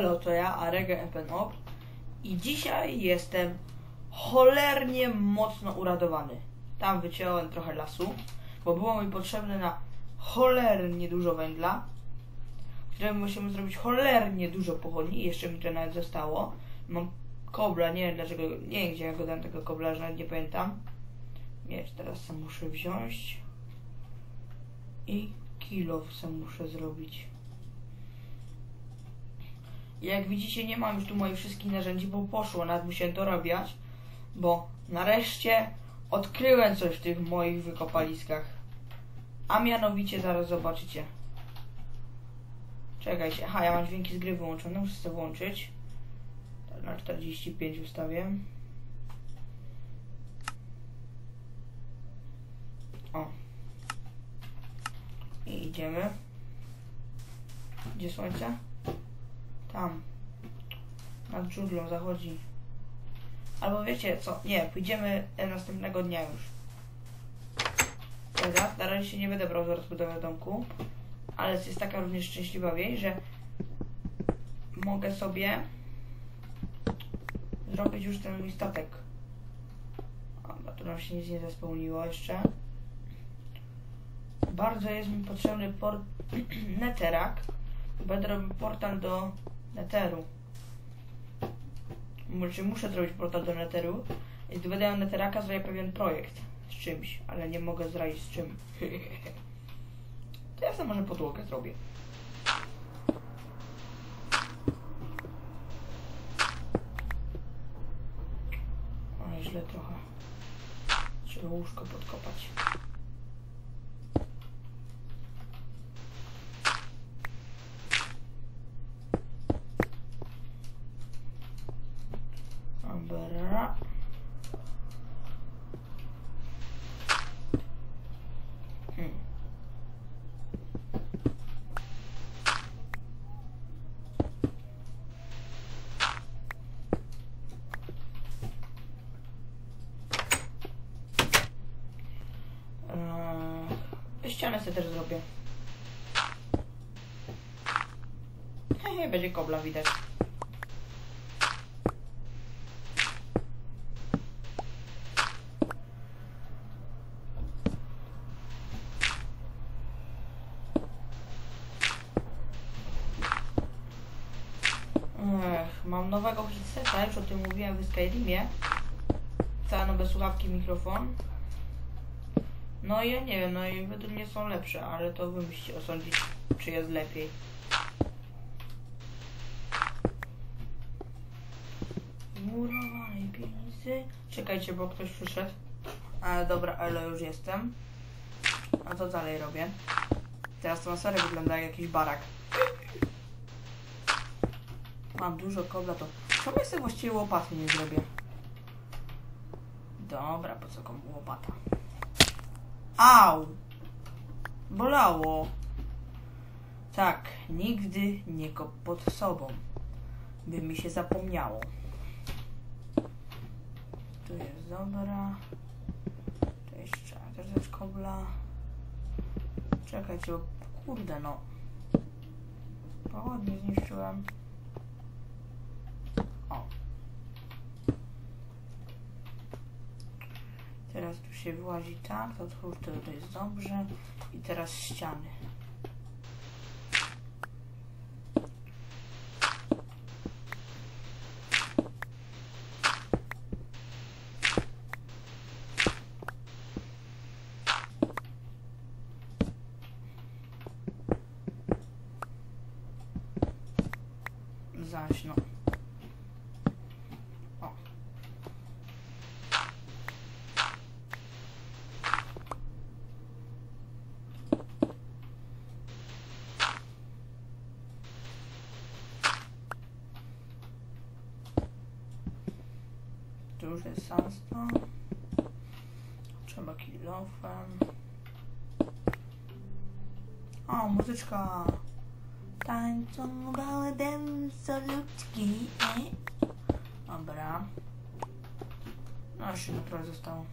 elo, to ja, Arege Epenop i dzisiaj jestem cholernie mocno uradowany. Tam wyciąłem trochę lasu, bo było mi potrzebne na cholernie dużo węgla, którym musimy zrobić cholernie dużo pochodni, jeszcze mi to nawet zostało. Mam kobla, nie wiem dlaczego, nie wiem gdzie ja go dam tego kobla, że nawet nie pamiętam. Teraz sam muszę wziąć i kilo sam muszę zrobić. Jak widzicie, nie mam już tu moich wszystkich narzędzi, bo poszło, nawet musiałem dorabiać, bo nareszcie odkryłem coś w tych moich wykopaliskach. A mianowicie zaraz zobaczycie. Czekajcie, aha, ja mam dźwięki z gry wyłączone, muszę sobie włączyć. Tak, Na 45 ustawię. O. I idziemy. Gdzie słońce? Tam. Nad dżunglą zachodzi. Albo wiecie co? Nie, pójdziemy e, następnego dnia już. Teraz, na razie się nie będę brał za rozbudowę domku. Ale jest taka również szczęśliwa wieść, że mogę sobie zrobić już ten mój statek. A, tu nam się nic nie zespełniło jeszcze. Bardzo jest mi potrzebny port neterak. Będę robił portal do neteru. Muszę zrobić portal do neteru. I gdy będę miał neteraka, zrobię pewien projekt z czymś, ale nie mogę zdradzić z czym. to ja sobie może podłogę zrobię. O, źle trochę. Trzeba łóżko podkopać. Sobie też zrobię. Hehe, będzie kobla widać. Mam nowego headseta, już o tym mówiłem w Skyrimie. Całe nowe słuchawki, mikrofon. No ja nie wiem, no i według mnie są lepsze, ale to wy musicie osądzić, czy jest lepiej. Murowanej piwnicy. Czekajcie, bo ktoś przyszedł. Ale dobra, ale już jestem. A co dalej robię? Teraz to na serio wygląda jak jakiś barak. Mam dużo kobla, to czemu ja sobie właściwie łopaty nie zrobię? Dobra, po co komu łopata? Au! Bolało. Tak, nigdy nie kop pod sobą. By mi się zapomniało. Tu jest dobra. Tu jeszcze też kobla. Czekajcie, bo kurde no. Pochodnie zniszczyłem. Teraz tu się wyłazi tak, to kurde to jest dobrze. I teraz ściany. Zaś no. Jest sandstone. Trzeba kilofem. O, muzyczka. Tańczą gołębiem solutki. E? Dobra. No jeszcze trochę zostało.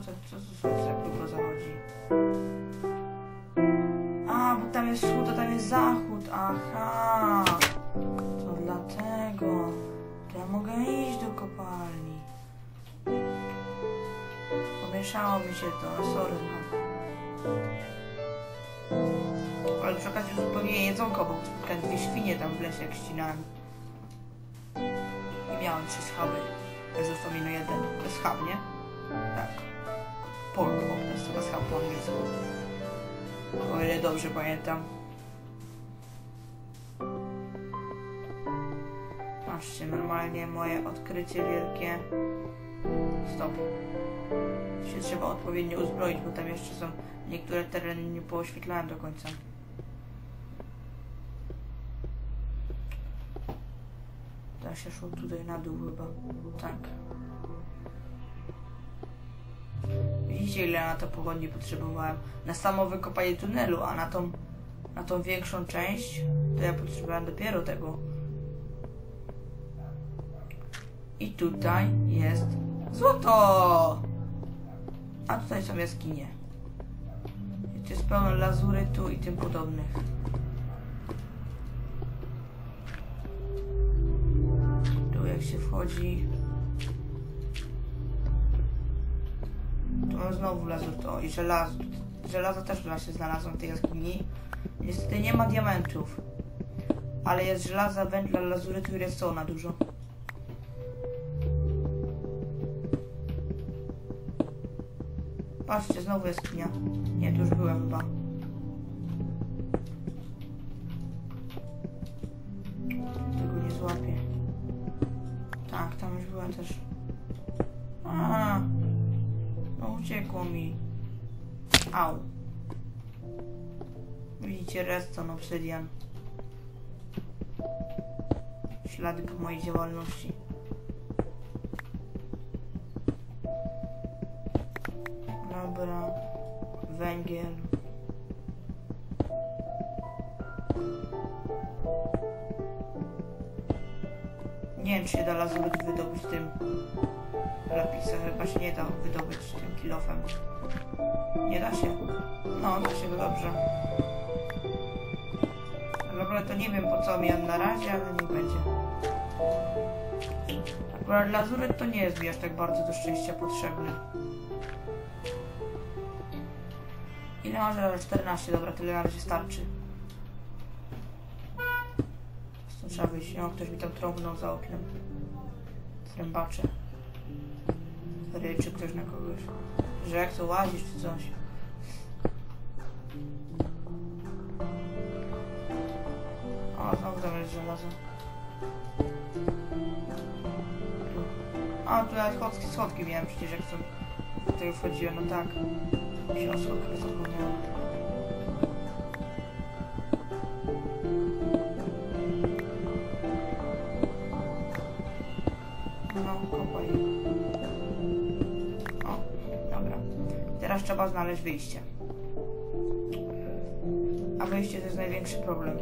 Co co co to jak długo zachodzi? A, bo tam jest wschód, a tam jest zachód, aha! To dlatego. To ja mogę iść do kopalni. Pomieszało mi się to, sorry no. Ale przy okazji zupełnie jedzonko, bo spotkałem dwie świnie tam w lesie jak ścinałem. I miałem trzy schaby. Został mi no jeden. To jest schab, nie? Tak. To jest chyba po angielsku. O ile dobrze pamiętam. Patrzcie, normalnie moje odkrycie wielkie. Stop. Się trzeba odpowiednio uzbroić, bo tam jeszcze są niektóre tereny nie pooświetlałem do końca. Teraz się szło tutaj na dół chyba. Tak. Widzicie ile na to pochodni potrzebowałem? Na samo wykopanie tunelu, a na tą, na tą większą część to ja potrzebowałem dopiero tego. I tutaj jest złoto! A tutaj są jaskinie. I tu jest pełno lazurytu i tym podobnych. Tu jak się wchodzi. Znowu lazur, o i żelazo. Żelazo też w lasie znalazłem w tej jaskini. Niestety nie ma diamentów. Ale jest żelaza, węgla, lazurytu i redstone'a dużo. Patrzcie, znowu jaskinia. Nie, tu już byłem chyba. Tego nie złapię. Tak, tam już byłem też. A, no uciekło mi. Au. Widzicie, redstone, obsydian. Ślady po mojej działalności. Dobra. Węgiel. Nie wiem, czy się da wydobyć tym lapisem. Chyba się nie da wydobyć tym kilofem. Nie da się? No, da się, to dobrze. Dobra, to nie wiem po co miałem na razie, ale niech będzie. Akurat lazuryt to nie jest mi aż tak bardzo do szczęścia potrzebny. Ile może? 14, dobra, tyle na razie starczy. Wyjść. No, ktoś mi tam trąbnął za oknem. Trębacze. Ryczy ktoś na kogoś. Że jak to łazisz czy coś. O, znowu tam jest żelazo. A, tu nawet schodki, schodki miałem przecież jak to tutaj wchodziłem, no tak. Się o schodkach zapomniałem. Trzeba znaleźć wyjście. A wyjście to jest największy problem.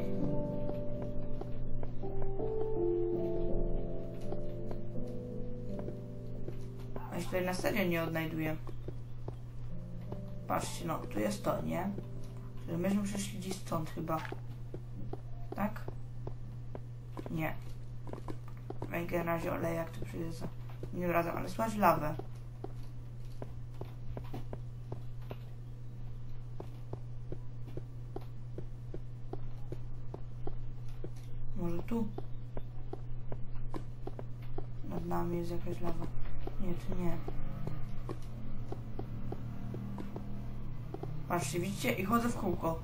A się tutaj na serio nie odnajduję. Patrzcie, no, tu jest to, nie? Myśmy przeszli gdzieś stąd chyba. Tak? Nie. Na razie olej, jak to przyjdzie za... Nie wracam, ale słychać lawę. Może tu? Nad nami jest jakaś lawa. Nie, tu nie. Patrzcie, widzicie? I chodzę w kółko.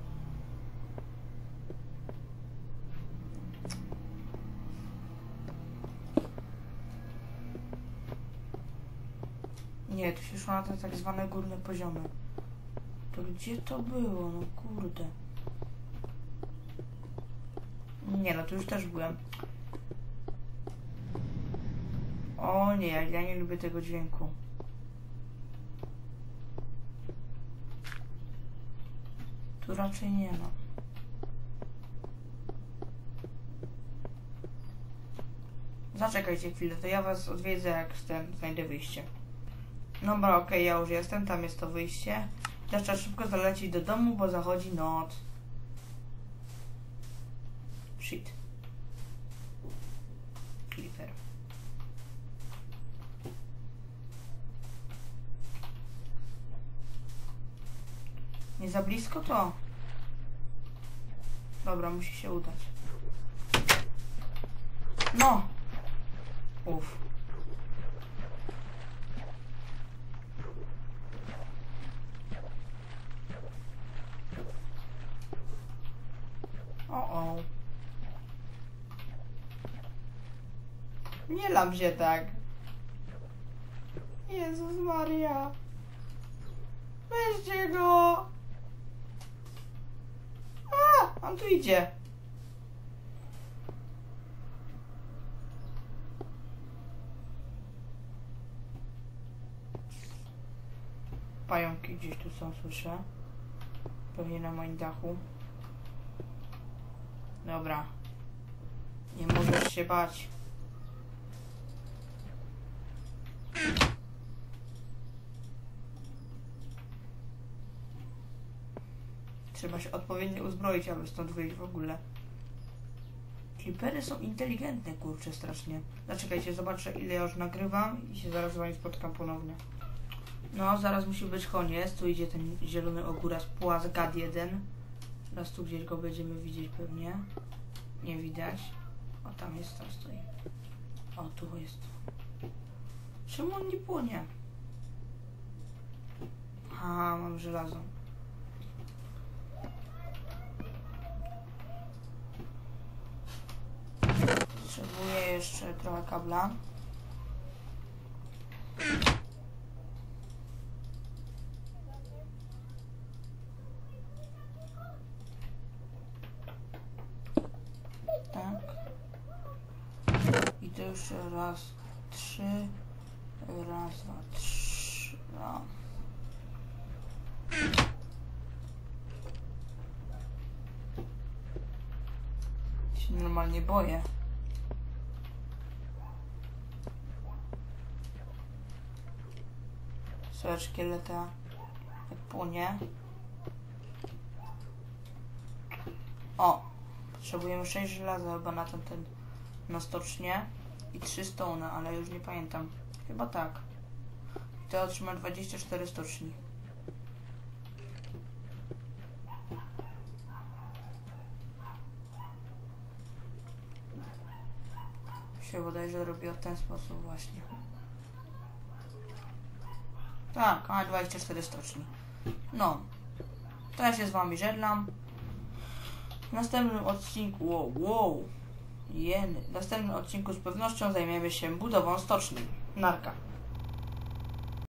Nie, tu się szło na te tak zwane górne poziomy. To gdzie to było? No kurde. Nie, no tu już też byłem. O nie, ja nie lubię tego dźwięku. Tu raczej nie ma. Zaczekajcie chwilę, to ja was odwiedzę jak ten znajdę wyjście. Dobra, okej, ja już jestem, tam jest to wyjście. Teraz trzeba szybko zalecieć do domu, bo zachodzi noc. Shit. Clipper. Nie za blisko to? Dobra, musi się udać. No! Uff. O, o. Lam się tak. Jezus Maria. Weźcie go. A, on tu idzie. Pająki gdzieś tu są, słyszę. Pewnie na moim dachu. Dobra. Nie możesz się bać. Trzeba się odpowiednio uzbroić, aby stąd wyjść w ogóle. Clippery są inteligentne, kurczę, strasznie. Zaczekajcie, zobaczę ile ja już nagrywam i się zaraz z wami spotkam ponownie. No, zaraz musi być koniec. Tu idzie ten zielony ogóraz płaz gad 1. Teraz tu gdzieś go będziemy widzieć pewnie. Nie widać. O, tam jest, tam stoi. O, tu jest. Czemu on nie płonie? A, mam żelazo. Potrzebuję jeszcze trochę kabla. Tak. I to jeszcze raz, trzy. Raz, dwa, trzy. No. Się normalnie boję. Słuchaj, szkieleta jak płonie. O! Potrzebujemy 6 żelaza chyba na ten, ten na stocznie i 3 stone, ale już nie pamiętam. Chyba tak. To otrzyma 24 stoczni. Się bodajże robiło w ten sposób właśnie. Tak, a 24 stoczni. No. Teraz się z wami żeglam. W następnym odcinku, wow, wow, jeny. W następnym odcinku z pewnością zajmiemy się budową stoczni. なるか。